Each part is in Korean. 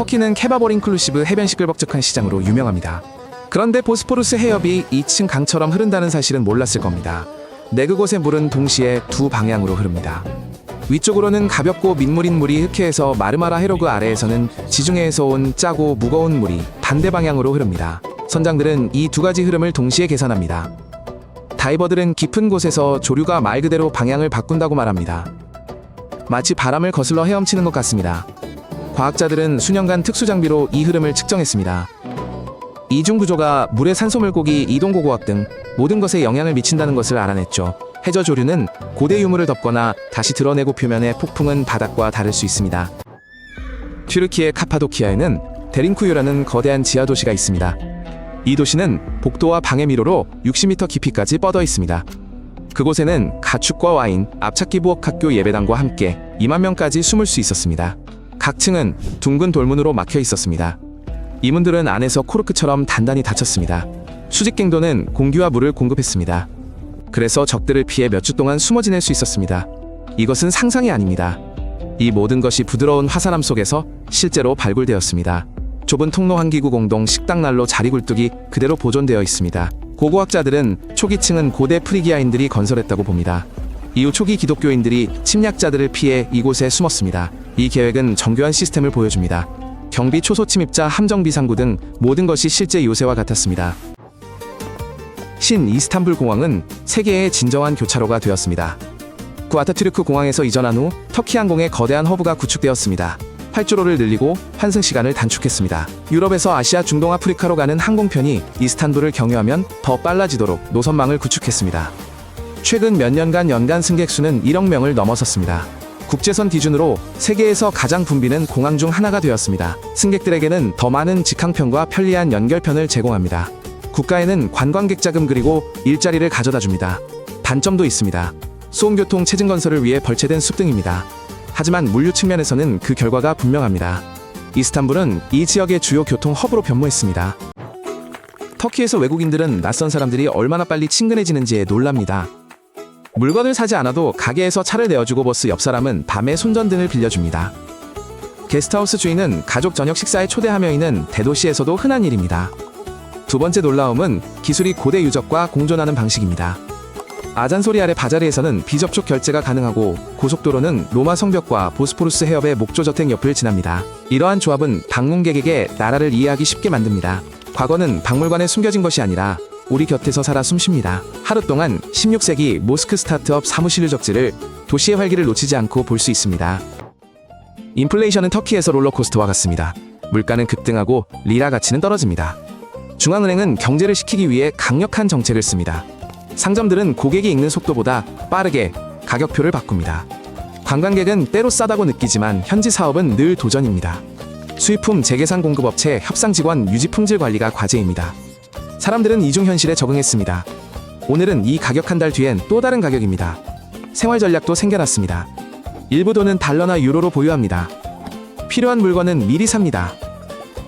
터키는 케바벌 인클루시브 해변식을 법적한 시장으로 유명합니다. 그런데 보스포루스 해협이 2층 강처럼 흐른다는 사실은 몰랐을 겁니다. 네 그곳의 물은 동시에 두 방향으로 흐릅니다. 위쪽으로는 가볍고 민물인 물이 흑해에서 마르마라 해로그 아래에서는 지중해에서 온 짜고 무거운 물이 반대 방향으로 흐릅니다. 선장들은 이 두 가지 흐름을 동시에 계산합니다. 다이버들은 깊은 곳에서 조류가 말 그대로 방향을 바꾼다고 말합니다. 마치 바람을 거슬러 헤엄치는 것 같습니다. 과학자들은 수년간 특수 장비로 이 흐름을 측정했습니다. 이중 구조가 물의 산소 물고기 이동 고고학 등 모든 것에 영향을 미친다는 것을 알아냈죠. 해저 조류는 고대 유물을 덮거나 다시 드러내고 표면의 폭풍은 바닥과 다를 수 있습니다. 튀르키의 카파도키아에는 데링쿠유라는 거대한 지하 도시가 있습니다. 이 도시는 복도와 방해 미로로 60m 깊이까지 뻗어 있습니다. 그곳에는 가축과 와인, 앞찾기 부엌 학교 예배당과 함께 2만 명까지 숨을 수 있었습니다. 각 층은 둥근 돌문으로 막혀 있었습니다. 이문들은 안에서 코르크처럼 단단히 닫혔습니다. 수직갱도는 공기와 물을 공급했습니다. 그래서 적들을 피해 몇 주 동안 숨어 지낼 수 있었습니다. 이것은 상상이 아닙니다. 이 모든 것이 부드러운 화산암 속에서 실제로 발굴되었습니다. 좁은 통로 한기구 공동 식당 난로 자리 굴뚝이 그대로 보존되어 있습니다. 고고학자들은 초기층은 고대 프리기아인들이 건설했다고 봅니다. 이후 초기 기독교인들이 침략자들을 피해 이곳에 숨었습니다. 이 계획은 정교한 시스템을 보여줍니다. 경비 초소 침입자 함정 비상구 등 모든 것이 실제 요새와 같았습니다. 신 이스탄불 공항은 세계의 진정한 교차로가 되었습니다. 구 아타투르크 공항에서 이전한 후 터키 항공의 거대한 허브가 구축되었습니다. 활주로를 늘리고 환승 시간을 단축했습니다. 유럽에서 아시아 중동 아프리카로 가는 항공편이 이스탄불을 경유하면 더 빨라지도록 노선망을 구축했습니다. 최근 몇 년간 연간 승객 수는 1억 명을 넘어섰습니다. 국제선 기준으로 세계에서 가장 붐비는 공항 중 하나가 되었습니다. 승객들에게는 더 많은 직항편과 편리한 연결편을 제공합니다. 국가에는 관광객 자금 그리고 일자리를 가져다 줍니다. 단점도 있습니다. 수온교통 체증 건설을 위해 벌채된 숲 등입니다. 하지만 물류 측면에서는 그 결과가 분명합니다. 이스탄불은 이 지역의 주요 교통 허브로 변모했습니다. 터키에서 외국인들은 낯선 사람들이 얼마나 빨리 친근해지는지에 놀랍니다. 물건을 사지 않아도 가게에서 차를 내어주고 버스 옆 사람은 밤에 손전등을 빌려줍니다. 게스트하우스 주인은 가족 저녁 식사에 초대하며 있는 대도시에서도 흔한 일입니다. 두 번째 놀라움은 기술이 고대 유적과 공존하는 방식입니다. 아잔소리 아래 바자리에서는 비접촉 결제가 가능하고 고속도로는 로마 성벽과 보스포루스 해협의 목조 저택 옆을 지납니다. 이러한 조합은 방문객에게 나라를 이해하기 쉽게 만듭니다. 과거는 박물관에 숨겨진 것이 아니라 우리 곁에서 살아 숨쉽니다. 하루 동안 16세기 모스크 스타트업 사무실 유적지를 도시의 활기를 놓치지 않고 볼 수 있습니다. 인플레이션은 터키에서 롤러코스터와 같습니다. 물가는 급등하고 리라 가치는 떨어집니다. 중앙은행은 경제를 시키기 위해 강력한 정책을 씁니다. 상점들은 고객이 읽는 속도보다 빠르게 가격표를 바꿉니다. 관광객은 때로 싸다고 느끼지만 현지 사업은 늘 도전입니다. 수입품 재계산 공급업체 협상 직원 유지 품질 관리가 과제입니다. 사람들은 이중 현실에 적응했습니다. 오늘은 이 가격 한 달 뒤엔 또 다른 가격입니다. 생활 전략도 생겨났습니다. 일부 돈은 달러나 유로로 보유합니다. 필요한 물건은 미리 삽니다.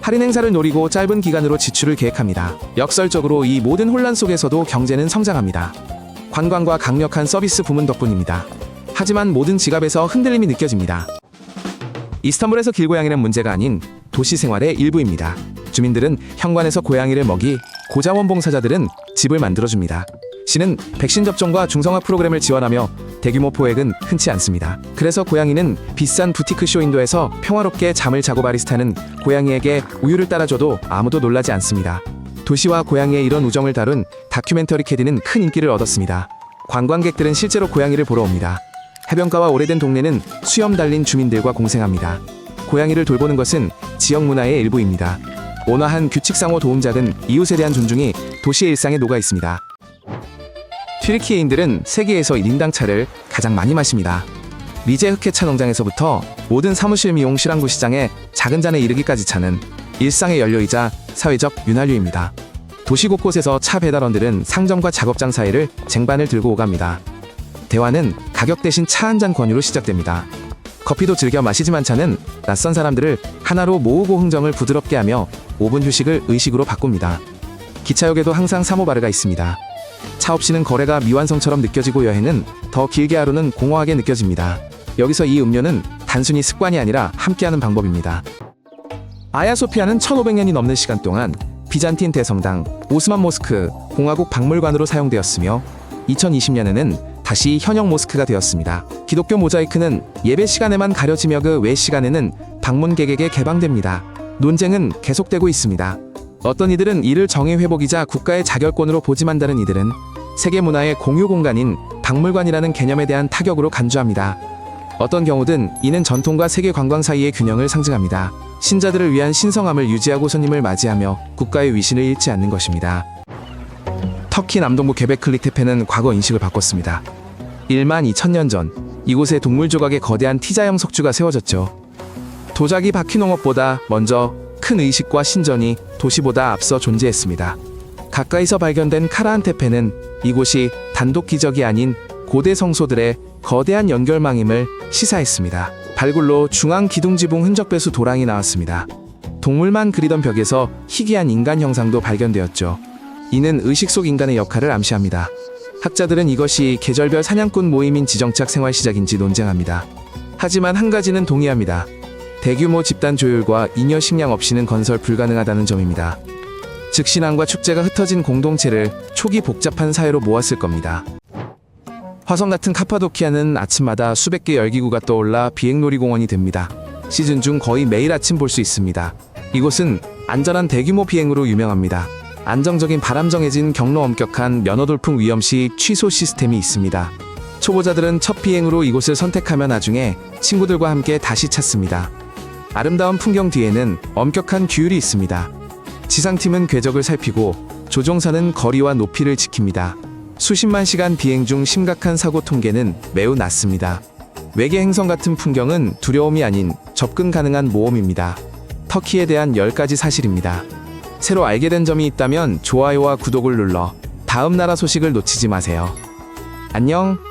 할인 행사를 노리고 짧은 기간으로 지출을 계획합니다. 역설적으로 이 모든 혼란 속에서도 경제는 성장합니다. 관광과 강력한 서비스 부문 덕분입니다. 하지만 모든 지갑에서 흔들림이 느껴집니다. 이스탄불에서 길고양이는 문제가 아닌 도시 생활의 일부입니다. 주민들은 현관에서 고양이를 먹이 고자원 봉사자들은 집을 만들어줍니다. 시는 백신 접종과 중성화 프로그램을 지원하며 대규모 포획은 흔치 않습니다. 그래서 고양이는 비싼 부티크 쇼인도에서 평화롭게 잠을 자고 바리스타는 고양이에게 우유를 따라줘도 아무도 놀라지 않습니다. 도시와 고양이의 이런 우정을 다룬 다큐멘터리 캐디는 큰 인기를 얻었습니다. 관광객들은 실제로 고양이를 보러 옵니다. 해변가와 오래된 동네는 수염 달린 주민들과 공생합니다. 고양이를 돌보는 것은 지역 문화의 일부입니다. 온화한 규칙상호 도움작은 이웃에 대한 존중이 도시의 일상에 녹아 있습니다. 튀르키예인들은 세계에서 1인당 차를 가장 많이 마십니다. 리제 흑해차 농장에서부터 모든 사무실 미용 실황구 시장에 작은 잔에 이르기까지 차는 일상의 연료이자 사회적 윤활유입니다. 도시 곳곳에서 차 배달원들은 상점과 작업장 사이를 쟁반을 들고 오갑니다. 대화는 가격 대신 차 한 잔 권유로 시작됩니다. 커피도 즐겨 마시지만 차는 낯선 사람들을 하나로 모으고 흥정을 부드럽게 하며 5분 휴식을 의식으로 바꿉니다. 기차역에도 항상 사모바르가 있습니다. 차 없이는 거래가 미완성처럼 느껴지고 여행은 더 길게 하루는 공허하게 느껴집니다. 여기서 이 음료는 단순히 습관이 아니라 함께하는 방법입니다. 아야소피아는 1500년이 넘는 시간 동안 비잔틴 대성당, 오스만 모스크, 공화국 박물관으로 사용되었으며 2020년에는 다시 현역 모스크가 되었습니다. 기독교 모자이크는 예배 시간에만 가려지며 그 외 시간에는 방문객에게 개방됩니다. 논쟁은 계속되고 있습니다. 어떤 이들은 이를 정의 회복이자 국가의 자결권으로 보지만 다른 이들은 세계 문화의 공유 공간인 박물관이라는 개념에 대한 타격으로 간주합니다. 어떤 경우든 이는 전통과 세계 관광 사이의 균형을 상징합니다. 신자들을 위한 신성함을 유지하고 손님을 맞이하며 국가의 위신을 잃지 않는 것입니다. 터키 남동부 게베클리 테페는 과거 인식을 바꿨습니다. 1만 2천년 전 이곳에 동물 조각의 거대한 T자형 석주가 세워졌죠. 도자기 바퀴 농업보다 먼저 큰 의식과 신전이 도시보다 앞서 존재했습니다. 가까이서 발견된 카라한 테페는 이곳이 단독 기적이 아닌 고대 성소들의 거대한 연결망임을 시사했습니다. 발굴로 중앙 기둥 지붕 흔적 배수 도랑이 나왔습니다. 동물만 그리던 벽에서 희귀한 인간 형상도 발견되었죠. 이는 의식 속 인간의 역할을 암시합니다. 학자들은 이것이 계절별 사냥꾼 모임인 지정착 생활 시작인지 논쟁합니다. 하지만 한 가지는 동의합니다. 대규모 집단 조율과 잉여 식량 없이는 건설 불가능하다는 점입니다. 즉 신앙과 축제가 흩어진 공동체를 초기 복잡한 사회로 모았을 겁니다. 화성 같은 카파도키아는 아침마다 수백 개 열기구가 떠올라 비행놀이 공원이 됩니다. 시즌 중 거의 매일 아침 볼 수 있습니다. 이곳은 안전한 대규모 비행으로 유명합니다. 안정적인 바람 정해진 경로 엄격한 면허 돌풍 위험 시 취소 시스템이 있습니다. 초보자들은 첫 비행으로 이곳을 선택하며 나중에 친구들과 함께 다시 찾습니다. 아름다운 풍경 뒤에는 엄격한 규율이 있습니다. 지상팀은 궤적을 살피고 조종사는 거리와 높이를 지킵니다. 수십만 시간 비행 중 심각한 사고 통계는 매우 낮습니다. 외계 행성 같은 풍경은 두려움이 아닌 접근 가능한 모험입니다. 터키에 대한 10가지 사실입니다. 새로 알게 된 점이 있다면 좋아요와 구독을 눌러 다음 나라 소식을 놓치지 마세요. 안녕!